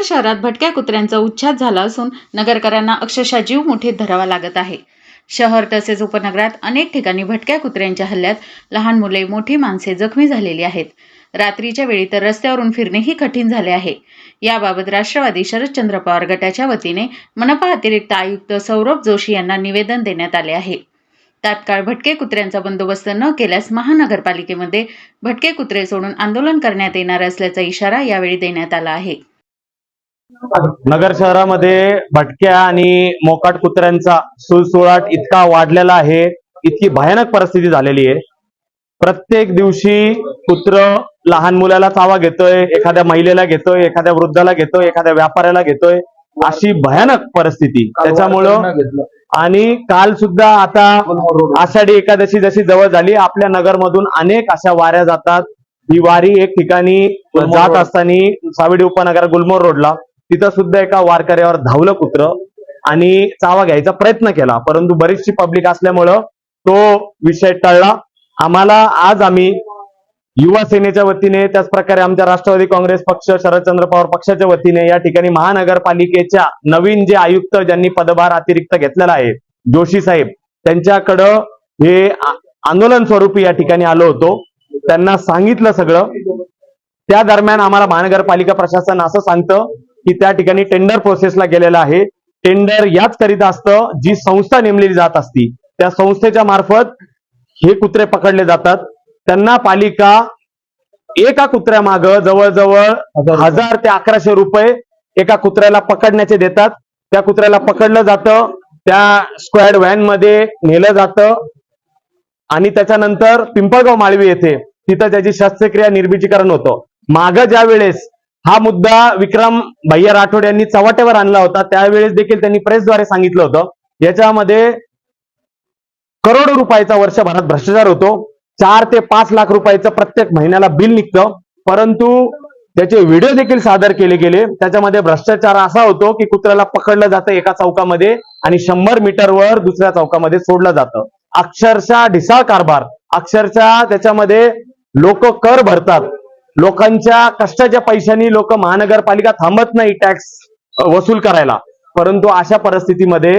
नगर शहरात भटक्या कुत्र्यांचा उच्छाद झाला असून नगरकरांना अक्षरशः जीव मुठीत धरावा लागत आहे. शहर तसेच उपनगरात अनेक ठिकाणी भटक्या कुत्र्यांच्या हल्ल्यात लहान मुले मोठी माणसे जखमी झालेली आहेत. रात्रीच्या वेळी तर रस्त्यावरून फिरणेही कठीण झाले आहे. याबाबत राष्ट्रवादी शरदचंद्र पवार गटाच्या वतीने मनपा अतिरिक्त आयुक्त सौरभ जोशी यांना निवेदन देण्यात आले आहे. तात्काळ भटके कुत्र्यांचा बंदोबस्त न केल्यास महानगरपालिकेमध्ये भटके कुत्रे सोडून आंदोलन करण्यात येणार असल्याचा इशारा यावेळी देण्यात आला आहे. नगर शहरामध्ये भटक्या आणि मोकाट कुत्र्यांचा सुळसुळाट इतका वाढलेला आहे इतकी भयानक परिस्थिती झालेली आहे. प्रत्येक दिवशी कुत्र लहान मुलाला चावा घेतोय एखाद्या महिलेला घेतोय एखाद्या वृद्धाला घेतोय एखाद्या व्यापाऱ्याला घेतोय अशी भयानक परिस्थिती. त्याच्यामुळं आणि काल सुद्धा आता आषाढी एकादशी जशी जवळ झाली आपल्या नगरमधून अनेक अशा वाऱ्या जातात. ही वारी एक ठिकाणी जात असताना सावेडी उपनगर गुलमोर रोडला तिथं सुद्धा एका वारकऱ्यावर धावलं कुत्र आणि चावा घ्यायचा प्रयत्न केला. परंतु बरीचशी पब्लिक असल्यामुळं तो विषय टळला. आम्हाला आज आम्ही युवा सेनेच्या वतीने त्याच प्रकारे आमच्या राष्ट्रवादी काँग्रेस पक्ष शरदचंद्र पवार पक्षाच्या वतीने या ठिकाणी महानगरपालिकेच्या नवीन जे आयुक्त ज्यांनी पदभार अतिरिक्त घेतलेला आहे जोशी साहेब त्यांच्याकडं हे आंदोलन स्वरूपी या ठिकाणी आलो होतो. त्यांना सांगितलं सगळं. त्या दरम्यान आम्हाला महानगरपालिका प्रशासन असं सांगतं की त्या ठिकाणी टेंडर प्रोसेसला गेलेलं आहे. टेंडर याच करिता असतं जी संस्था नेमलेली जात असती. त्या संस्थेच्या मार्फत हे कुत्रे पकडले जातात. त्यांना पालिका एका कुत्र्यामाग जवळजवळ हजार ते अकराशे रुपये एका कुत्र्याला पकडण्याचे देतात. त्या कुत्र्याला पकडलं जातं. त्या स्क्वॅड व्हॅनमध्ये नेलं जातं. आणि त्याच्यानंतर पिंपळगाव माळवी येथे तिथं त्याची शस्त्रक्रिया निर्बीजीकरण होतं. माग ज्या वेळेस हा मुद्दा विक्रम भैया राठोड यांनी चव्हाट्यावर आणला होता. त्यावेळेस देखील त्यांनी प्रेसद्वारे सांगितलं होतं. याच्यामध्ये करोडो रुपयाचा वर्षभरात भ्रष्टाचार होतो. चार ते पाच लाख रुपयाचं प्रत्येक महिन्याला बिल निघतं. परंतु त्याचे व्हिडिओ देखील सादर केले गेले. त्याच्यामध्ये भ्रष्टाचार असा होतो की कुत्र्याला पकडलं जातं एका चौकामध्ये आणि शंभर मीटरवर दुसऱ्या चौकामध्ये सोडलं जातं. अक्षरशः ढिसाळ कारभार. अक्षरशः त्याच्यामध्ये लोक कर भरतात. लोकांच्या कष्टाच्या पैशांनी लोक महानगरपालिका थांबत नाही टॅक्स वसूल करायला. परंतु अशा परिस्थितीमध्ये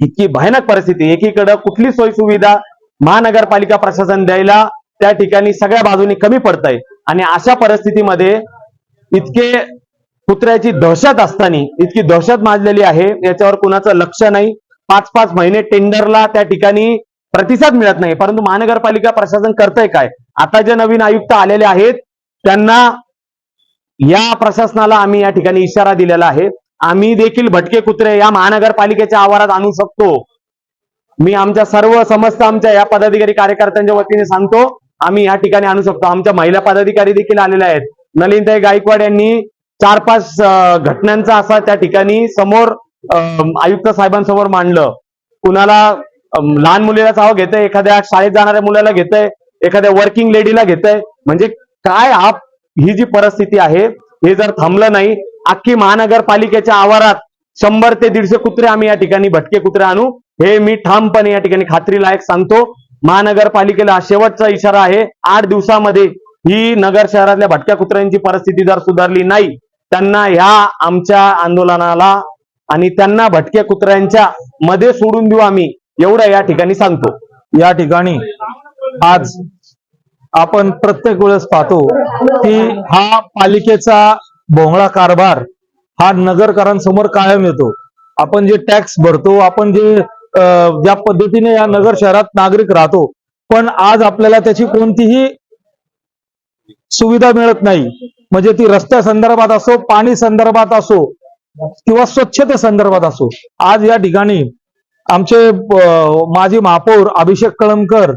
इतकी भयानक परिस्थिती एकीकडे कुठली सोयीसुविधा महानगरपालिका प्रशासन द्यायला त्या ठिकाणी सगळ्या बाजूनी कमी पडतंय. आणि अशा परिस्थितीमध्ये इतके कुत्र्याची दहशत असताना इतकी दहशत माजलेली आहे याच्यावर कुणाचं लक्ष नाही. पाच पाच महिने टेंडरला त्या ठिकाणी प्रतिसाद मिळत नाही. परंतु महानगरपालिका प्रशासन करतंय काय? आता जे नवीन आयुक्त आलेले आहेत त्यांना या प्रशासनाला आम्ही या ठिकाणी इशारा दिलेला आहे. आम्ही देखील भटके कुत्रे या महानगरपालिकेच्या आवारात आणू शकतो. मी आमच्या सर्व समस्त आमच्या या पदाधिकारी कार्यकर्त्यांच्या वतीने सांगतो आम्ही या ठिकाणी आणू शकतो. आमच्या महिला पदाधिकारी देखील आलेल्या आहेत. नलिनताई गायकवाड यांनी चार पाच घटनांचा असा त्या ठिकाणी समोर आयुक्त साहेबांसमोर मांडलं. कुणाला लहान मुलीला चाव घेतंय एखाद्या शाळेत जाणाऱ्या मुलाला घेतंय एखाद्या वर्किंग लेडीला घेतंय. म्हणजे काय आप ही जी परिस्थिती आहे हे जर थांबलं नाही अख्खी महानगरपालिकेच्या आवारात शंभर ते दीडशे कुत्रे आम्ही या ठिकाणी भटके कुत्रे आणू हे मी ठामपणे या ठिकाणी खात्रीलायक सांगतो. महानगरपालिकेला शेवटचा इशारा आहे आठ दिवसामध्ये ही नगर शहरातल्या भटक्या कुत्र्यांची परिस्थिती जर सुधारली नाही त्यांना ह्या आमच्या आंदोलनाला आणि त्यांना भटक्या कुत्र्यांच्या मध्ये सोडून देऊ आम्ही एवढं या ठिकाणी सांगतो. या ठिकाणी आज आपण प्रत्येक वेळेस पाहतो की हा पालिकेचा भोंगळा कारभार हा नगरकरांसमोर कायम येतो. आपण जे टॅक्स भरतो आपण जे ज्या पद्धतीने या नगर शहरात नागरिक राहतो पण आज आपल्याला त्याची कोणतीही सुविधा मिळत नाही. म्हणजे ती रस्त्या संदर्भात असो पाणी संदर्भात असो किंवा स्वच्छते संदर्भात असो. आज या ठिकाणी आमचे माजी महापौर अभिषेक कळमकर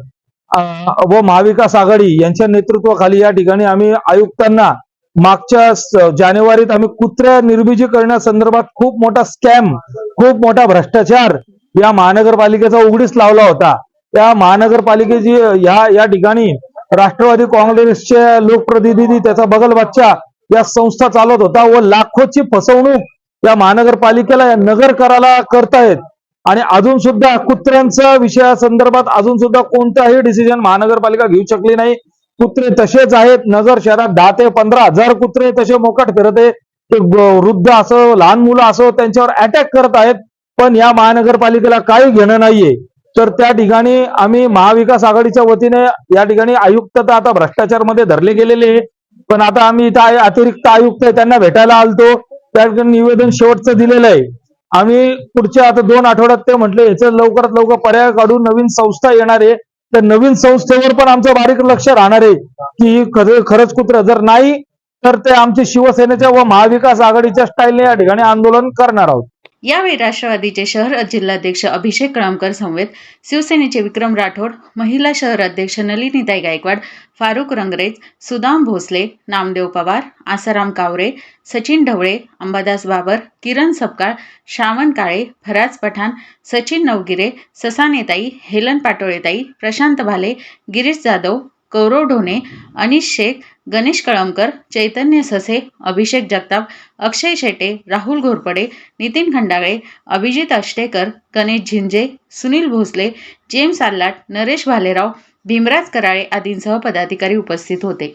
व महाविकास आघाडी यांच्या नेतृत्वाखाली या ठिकाणी आम्ही आयुक्तांना मागच्या जानेवारीत आम्ही कुत्र्या निर्बीजी करण्यासंदर्भात खूप मोठा स्कॅम खूप मोठा भ्रष्टाचार या महानगरपालिकेचा उघडीस लावला होता. त्या महानगरपालिकेची या या ठिकाणी राष्ट्रवादी काँग्रेसचे लोकप्रतिनिधी त्याचा बगल बच्चा या संस्था चालवत होता व लाखोची फसवणूक या महानगरपालिकेला या नगरकराला करतायत. आणि अजून सुद्धा कुत्र्यांच्या विषयासंदर्भात अजून सुद्धा कोणताही डिसिजन महानगरपालिका घेऊ शकली नाही. कुत्रे तसेच आहेत. नजर शहरात दहा ते पंधरा हजार कुत्रे तसे मोकट फिरत आहे ते वृद्ध असो लहान मुलं असो त्यांच्यावर अटॅक करत आहेत. पण या महानगरपालिकेला काही घेणं नाहीये. तर त्या ठिकाणी आम्ही महाविकास आघाडीच्या वतीने या ठिकाणी आयुक्त तर आता भ्रष्टाचारमध्ये धरले गेलेले आहे. पण आता आम्ही इथं अतिरिक्त आयुक्त आहे त्यांना भेटायला आलतो. त्या ठिकाणी निवेदन शेवटचं दिलेलं आहे. आम्ही पुढच्या आता दोन आठवड्यात ते म्हटले याचं लवकरात लवकर पर्याय काढून नवीन संस्था येणार आहे. तर नवीन संस्थेवर पण आमचं बारीक लक्ष राहणार आहे की खरंच कुत्र जर नाही तर ते आमचे शिवसेनेच्या व महाविकास आघाडीच्या स्टाईलने या ठिकाणी आंदोलन करणार आहोत. यावेळी राष्ट्रवादीचे शहर जिल्हाध्यक्ष अभिषेक कळमकर समवेत शिवसेनेचे विक्रम राठोड महिला शहर अध्यक्ष नलिनीताई गायकवाड फारुख रंगरेज सुदाम भोसले नामदेव पवार आसाराम कावरे सचिन ढवळे अंबादास बाबर किरण सपकाळ श्रावण काळे फराज पठाण सचिन नवगिरे ससानेताई हेलन पाटोळेताई प्रशांत भाले गिरीश जाधव कौरव ढोणे अनिश शेख गणेश कळमकर चैतन्य ससे अभिषेक जगताप अक्षय शेटे राहुल घोरपडे नितीन खंडाळे अभिजित अष्टेकर गणेश झिंजे सुनील भोसले जेम्स आल्लाट नरेश भालेराव भीमराज कराळे आदींसह पदाधिकारी उपस्थित होते.